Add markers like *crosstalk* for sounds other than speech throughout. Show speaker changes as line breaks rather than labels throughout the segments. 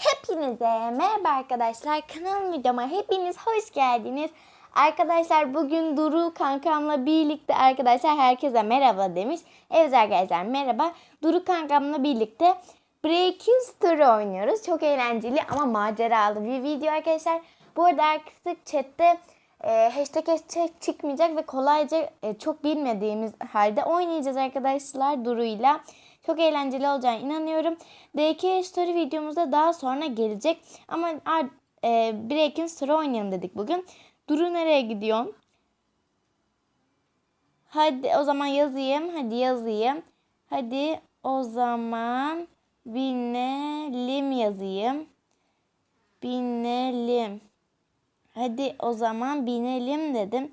Hepinize merhaba arkadaşlar. Kanal videoma hepiniz hoş geldiniz. Arkadaşlar bugün Duru kankamla birlikte arkadaşlar herkese merhaba demiş. Evet arkadaşlar merhaba. Duru kankamla birlikte Breaking Story oynuyoruz. Çok eğlenceli ama maceralı bir video arkadaşlar. Bu arada artık chatte e, hashtag hashtag çıkmayacak ve kolayca e, çok bilmediğimiz halde oynayacağız arkadaşlar Duru'yla. Çok eğlenceli olacağına inanıyorum. DK Story videomuzda daha sonra gelecek. Ama e, Breaking Story oynayalım dedik bugün. Duru nereye gidiyorsun? Hadi o zaman yazayım. Hadi yazayım. Hadi o zaman binelim yazayım. Binelim. Hadi o zaman binelim dedim.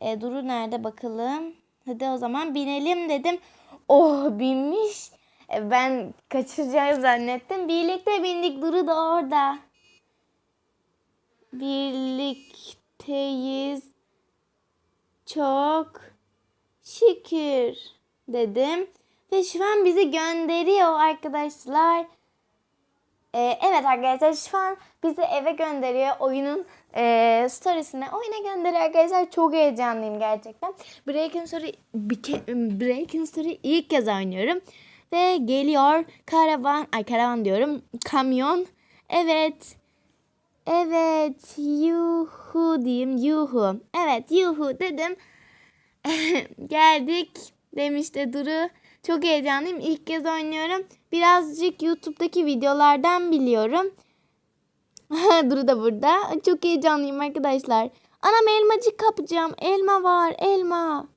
E, Duru nerede bakalım. Hadi o zaman binelim dedim. Oh binmiş. E, ben kaçıracağını zannettim. Birlikte bindik. Duru da orada. Birlikteyiz. Çok şükür dedim. Ve şu an bizi gönderiyor arkadaşlar. Ee, evet arkadaşlar şu an bizi eve gönderiyor. Oyunun e, storiesine oyuna gönderiyor arkadaşlar. Çok heyecanlıyım gerçekten. Breaking Story, Breaking Story ilk kez oynuyorum. Ve geliyor karavan, ay karavan diyorum, kamyon. Evet. Evet, yuhu diyeyim, yuhu. Evet, yuhu dedim. *laughs* Geldik demişti Duru. Çok heyecanlıyım. İlk kez oynuyorum. Birazcık YouTube'daki videolardan biliyorum. *laughs* Duru da burada. Çok heyecanlıyım arkadaşlar. Anam elmacık kapacağım. Elma var. Elma.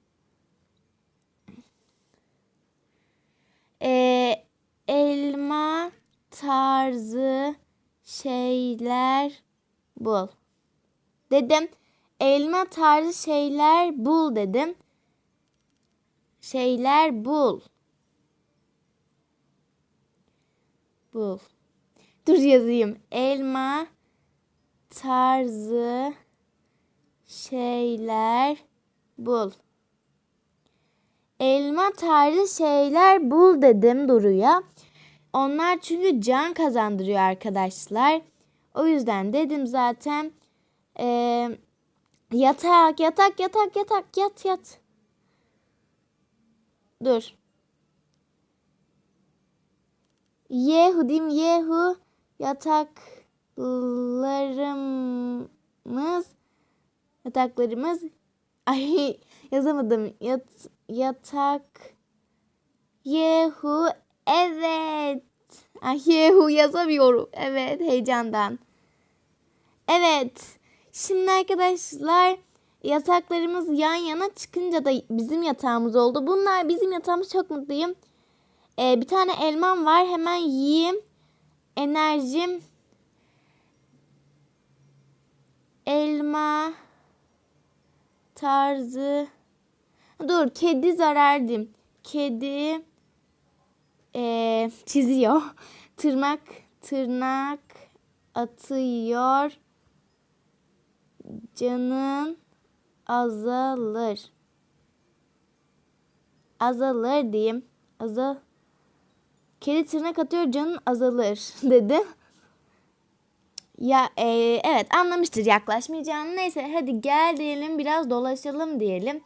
Ee, elma tarzı şeyler bul. Dedim. Elma tarzı şeyler bul dedim. Şeyler bul. Bul. Dur yazayım. Elma tarzı şeyler bul. Elma tarzı şeyler bul dedim Duru'ya. Onlar çünkü can kazandırıyor arkadaşlar. O yüzden dedim zaten. Ee, yatak, yatak, yatak, yatak, yat, yat. Dur. Yehu diyeyim Yehu yataklarımız yataklarımız *laughs* ay yazamadım. Yat yatak Yehu evet. Ay Yehu yazamıyorum. Evet heyecandan. Evet şimdi arkadaşlar yataklarımız yan yana çıkınca da bizim yatağımız oldu. Bunlar bizim yatağımız çok mutluyum ee, bir tane elmam var. Hemen yiyeyim. Enerjim. Elma. Tarzı. Dur. Kedi zarardım. Kedi. ee, çiziyor. *laughs* Tırnak. Tırnak. Atıyor. Canın azalır. Azalır diyeyim. Azal. Kedi tırnak atıyor canın azalır *laughs* dedi. Ya e, evet anlamıştır yaklaşmayacağını. Neyse hadi gel diyelim biraz dolaşalım diyelim.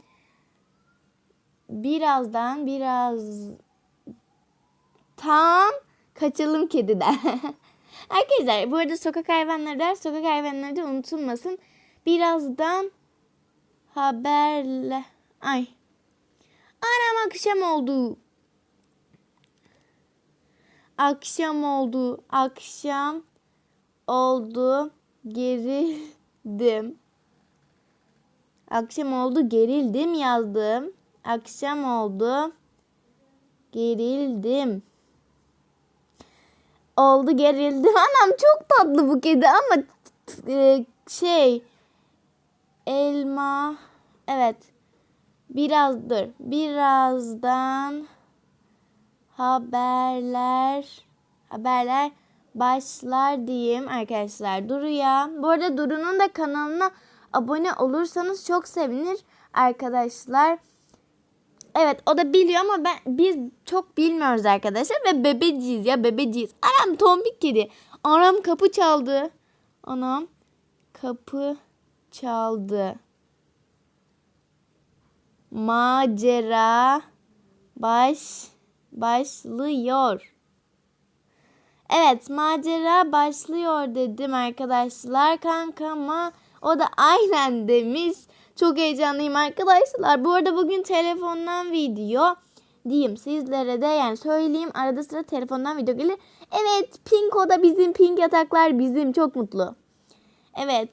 Birazdan biraz tam kaçalım kediden. *laughs* Arkadaşlar bu arada sokak hayvanları der. Sokak hayvanları da unutulmasın. Birazdan haberle... Ay. Anam akşam oldu. Akşam oldu. Akşam oldu. Gerildim. Akşam oldu. Gerildim yazdım. Akşam oldu. Gerildim. Oldu gerildim. *laughs* Anam çok tatlı bu kedi ama e, şey elma evet biraz dur birazdan haberler haberler başlar diyeyim arkadaşlar Duru'ya. Bu arada Duru'nun da kanalına abone olursanız çok sevinir arkadaşlar. Evet o da biliyor ama ben biz çok bilmiyoruz arkadaşlar ve bebeciyiz ya bebeciyiz. Anam tombik kedi. Anam kapı çaldı. Anam kapı çaldı. Macera baş başlıyor. Evet macera başlıyor dedim arkadaşlar kankama. O da aynen demiş. Çok heyecanlıyım arkadaşlar. Bu arada bugün telefondan video diyeyim sizlere de yani söyleyeyim arada sıra telefondan video gelir. Evet pink o da bizim pink yataklar bizim çok mutlu. Evet.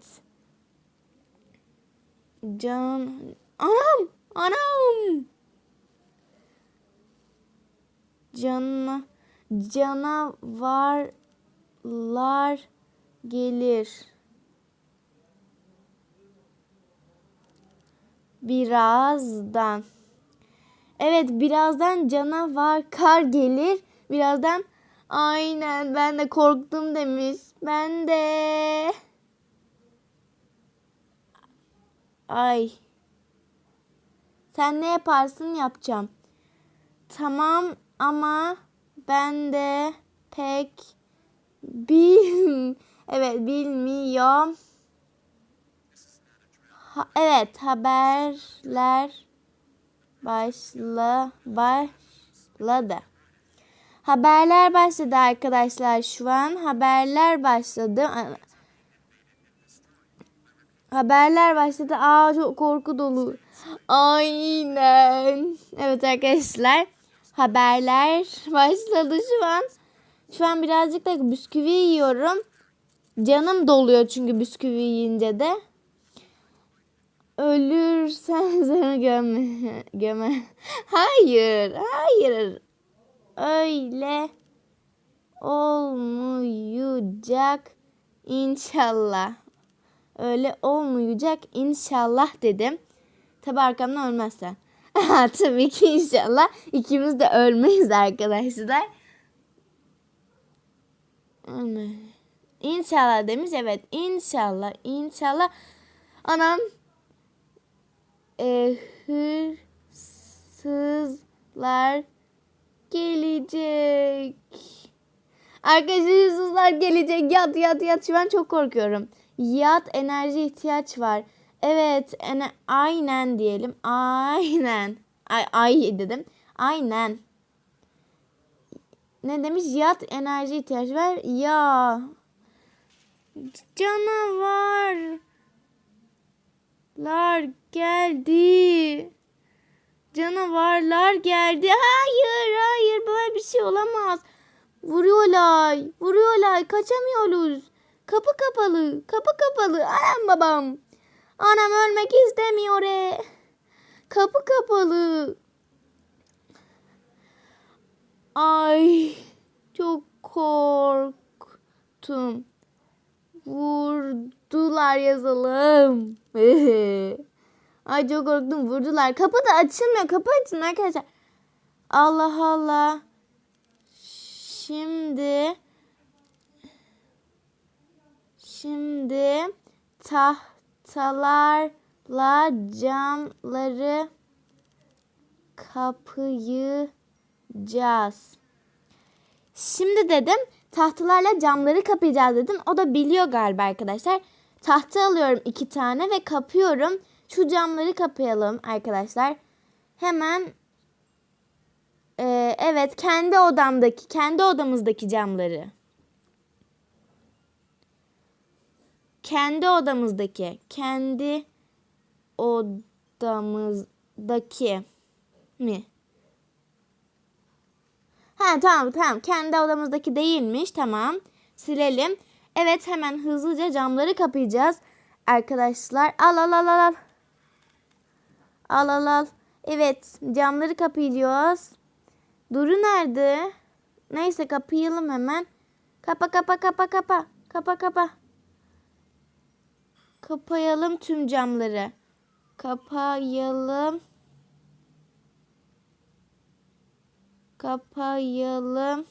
Can anam anam. Cana canavarlar gelir. Birazdan. Evet birazdan canavar kar gelir. Birazdan aynen ben de korktum demiş. Ben de. Ay. Sen ne yaparsın yapacağım. Tamam ama ben de pek bil *laughs* evet bilmiyorum. Ha, evet haberler başla başladı. Haberler başladı arkadaşlar şu an. Haberler başladı. Haberler başladı. Aa çok korku dolu. *gasps* Aynen. Evet arkadaşlar. Haberler başladı şu an. Şu an birazcık da bisküvi yiyorum. Canım doluyor çünkü bisküvi yiyince de. Ölürsen *laughs* seni gömme. gömme. Hayır, hayır. Öyle olmayacak inşallah. Öyle olmayacak inşallah dedim. Tabi arkamdan ölmezsen. *laughs* Tabii ki inşallah ikimiz de ölmeyiz arkadaşlar. İnşallah demiş. Evet inşallah inşallah. Anam e, hırsızlar gelecek. Arkadaşlar hırsızlar gelecek. Yat yat yat. Şu an çok korkuyorum. Yat enerji ihtiyaç var. Evet ene aynen diyelim. Aynen. Ay, ay dedim. Aynen. Ne demiş? Yat enerji ihtiyaç var. Ya. Canavarlar geldi. Canavarlar geldi. Hayır, hayır böyle bir şey olamaz. Vuruyorlar. Vuruyorlar. Kaçamıyoruz. Kapı kapalı. Kapı kapalı. Anam babam. Anam ölmek istemiyor. E. Kapı kapalı. Ay çok korktum. Vurdular yazalım. *laughs* Ay çok korktum vurdular. Kapı da açılmıyor. Kapı açın arkadaşlar. Allah Allah. Şimdi şimdi tahtalarla camları kapayacağız. Şimdi dedim tahtalarla camları kapayacağız dedim. O da biliyor galiba arkadaşlar. Tahta alıyorum iki tane ve kapıyorum. Şu camları kapayalım arkadaşlar. Hemen ee, evet kendi odamdaki, kendi odamızdaki camları. Kendi odamızdaki, kendi odamızdaki mi? Ha tamam tamam kendi odamızdaki değilmiş tamam silelim. Evet hemen hızlıca camları kapayacağız. Arkadaşlar al al al al. Al al al. Evet camları kapayacağız. Duru nerede? Neyse kapayalım hemen. Kapa kapa kapa kapa. Kapa kapa. Kapayalım tüm camları. Kapayalım. Kapayalım.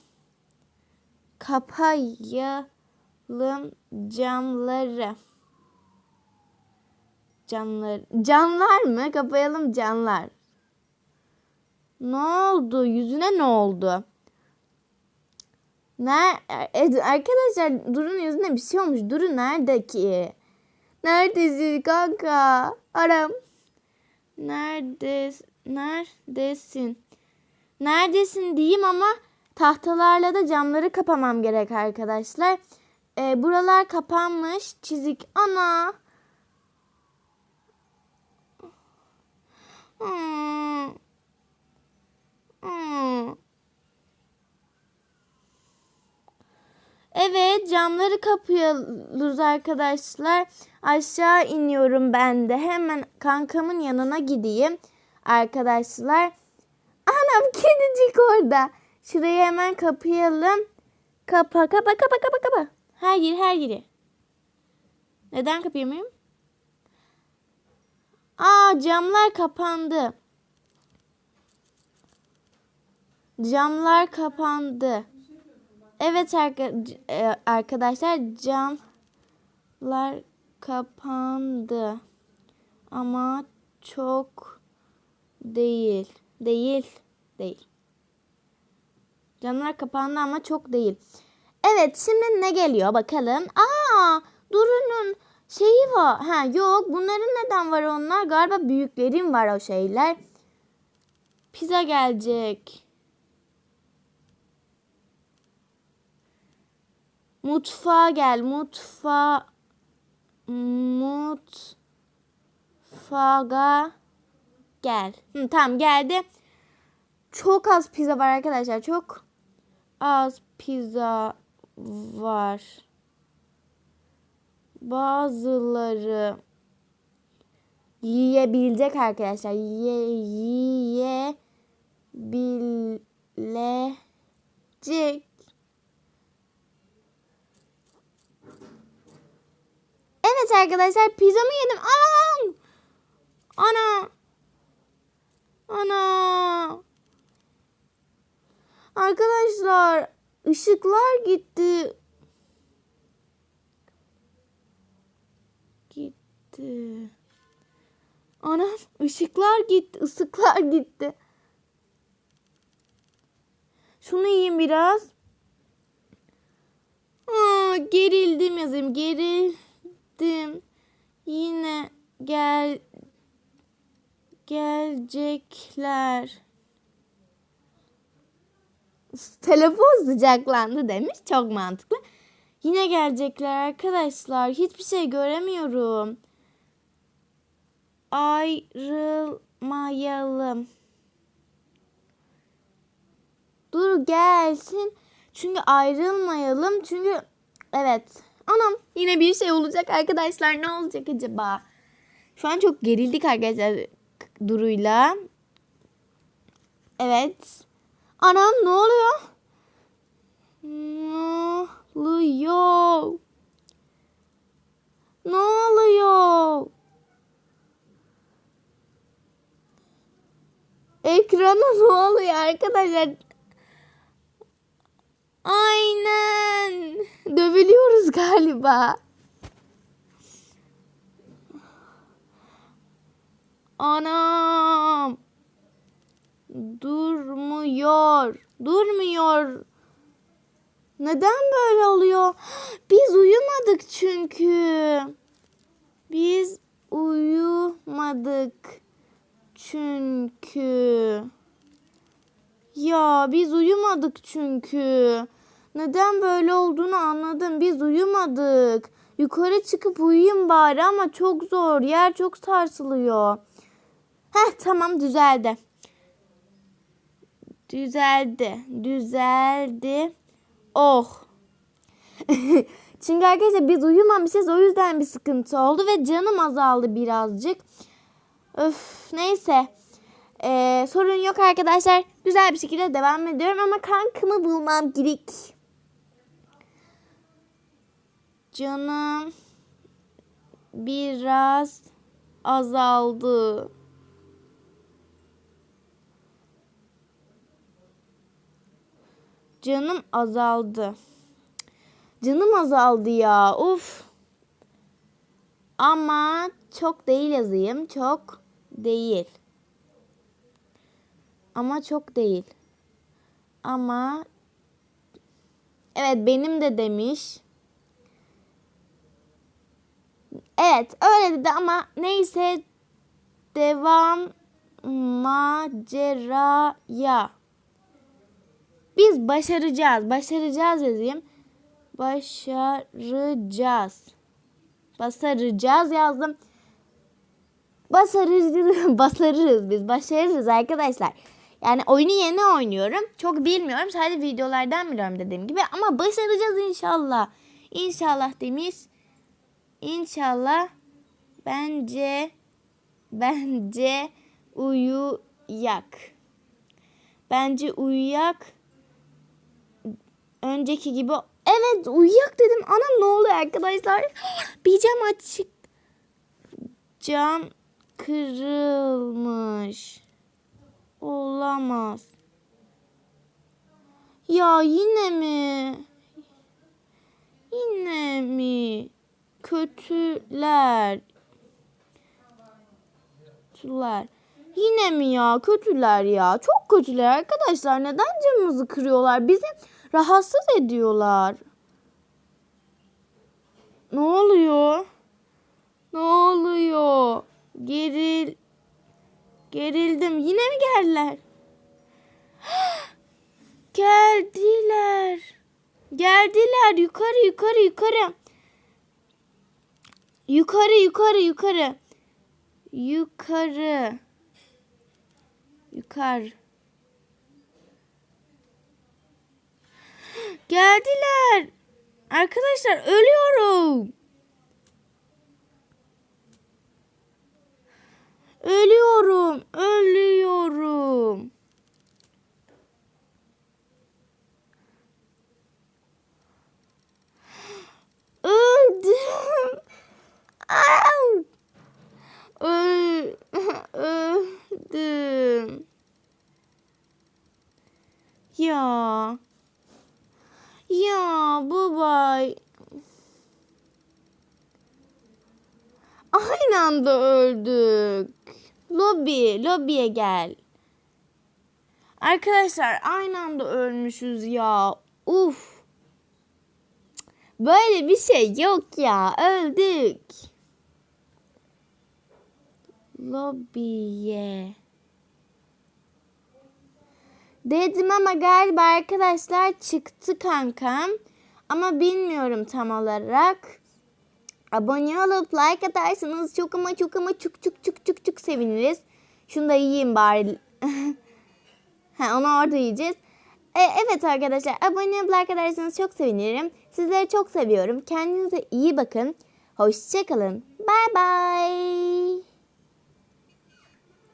Kapayalım camları. Camlar. Canlar mı? Kapayalım canlar. Ne oldu? Yüzüne ne oldu? Ner e, arkadaşlar Duru'nun yüzünde bir şey olmuş. Duru nerede ki? Neredesin kanka? Aram. Nerede? Neredesin? Neredesin diyeyim ama tahtalarla da camları kapamam gerek arkadaşlar. E, buralar kapanmış. Çizik. Ana. Hmm. Hmm. Evet camları kapıyoruz arkadaşlar. Aşağı iniyorum ben de. Hemen kankamın yanına gideyim. Arkadaşlar. Anam kedicik orada. Şurayı hemen kapayalım. Kapa kapa kapa kapa kapa. Her yeri her yeri. Neden kapayamıyorum? Aa camlar kapandı. Camlar kapandı. Evet e, arkadaşlar camlar kapandı. Ama çok değil. Değil. Değil. Camlar kapandı ama çok değil. Evet şimdi ne geliyor bakalım. Aa Duru'nun şeyi var. Ha yok bunların neden var onlar? Galiba büyüklerin var o şeyler. Pizza gelecek. Mutfağa gel. Mutfa mutfağa gel. Hı, tamam geldi. Çok az pizza var arkadaşlar. Çok az pizza var. Bazıları yiyebilecek arkadaşlar. Ye, yiyebilecek. Evet arkadaşlar pizzamı yedim. Anam! Ana! Ana! Arkadaşlar ışıklar gitti. Gitti. Anam ışıklar gitti. ısıklar gitti. Şunu yiyeyim biraz. Aa, gerildim yazayım. Gerildim. Yine gel gelecekler. Telefon sıcaklandı demiş. Çok mantıklı. Yine gelecekler arkadaşlar. Hiçbir şey göremiyorum. Ayrılmayalım. Dur gelsin. Çünkü ayrılmayalım. Çünkü evet. Anam yine bir şey olacak arkadaşlar. Ne olacak acaba? Şu an çok gerildik arkadaşlar Duru'yla. Evet. Anam ne oluyor? Ne oluyor? Ne oluyor? Ekrana ne oluyor arkadaşlar? Aynen. Dövülüyoruz galiba. Anam. Durmuyor. Durmuyor. Neden böyle oluyor? Biz uyumadık çünkü. Biz uyumadık çünkü. Ya biz uyumadık çünkü. Neden böyle olduğunu anladım. Biz uyumadık. Yukarı çıkıp uyuyayım bari ama çok zor. Yer çok sarsılıyor. Heh tamam düzeldi. Düzeldi. Düzeldi. Oh. *laughs* Çünkü arkadaşlar biz uyumamışız o yüzden bir sıkıntı oldu ve canım azaldı birazcık. Öf neyse. Ee, sorun yok arkadaşlar. Güzel bir şekilde devam ediyorum ama kankımı bulmam gerek. Canım biraz azaldı. Canım azaldı. Canım azaldı ya. Uf. Ama çok değil yazayım. Çok değil. Ama çok değil. Ama Evet benim de demiş. Evet öyle dedi ama neyse devam maceraya. Biz başaracağız. Başaracağız yazayım. Başaracağız. Başaracağız yazdım. Başarırız, *laughs* başarırız biz. Başarırız arkadaşlar. Yani oyunu yeni oynuyorum. Çok bilmiyorum. Sadece videolardan biliyorum dediğim gibi. Ama başaracağız inşallah. İnşallah demiş. İnşallah bence bence uyuyak. Bence uyuyak. Önceki gibi evet uyuyak dedim. Anam ne oluyor arkadaşlar? *gasps* Bir cam açık. Cam kırılmış. Olamaz. Ya yine mi? Yine mi? Kötüler. Kötüler. Yine mi ya? Kötüler ya. Çok kötüler arkadaşlar. Neden camımızı kırıyorlar? Bizi rahatsız ediyorlar. Ne oluyor? Ne oluyor? Geril gerildim. Yine mi geldiler? *gasps* Geldiler. Geldiler. Yukarı yukarı yukarı. Yukarı yukarı yukarı. Yukarı. Yukarı. Geldiler. Arkadaşlar ölüyorum. Ölüyorum. Ölüyorum. Anda öldük. Lobi, lobiye gel. Arkadaşlar aynı anda ölmüşüz ya. Uf. Böyle bir şey yok ya. Öldük. Lobiye. Dedim ama galiba arkadaşlar çıktı kankam. Ama bilmiyorum tam olarak. Abone olup like atarsanız çok ama çok ama çok çok çok çok çok seviniriz. Şunu da yiyeyim bari. *laughs* ha, onu orada yiyeceğiz. E, evet arkadaşlar abone olup like atarsanız çok sevinirim. Sizleri çok seviyorum. Kendinize iyi bakın. Hoşçakalın. Bye bye.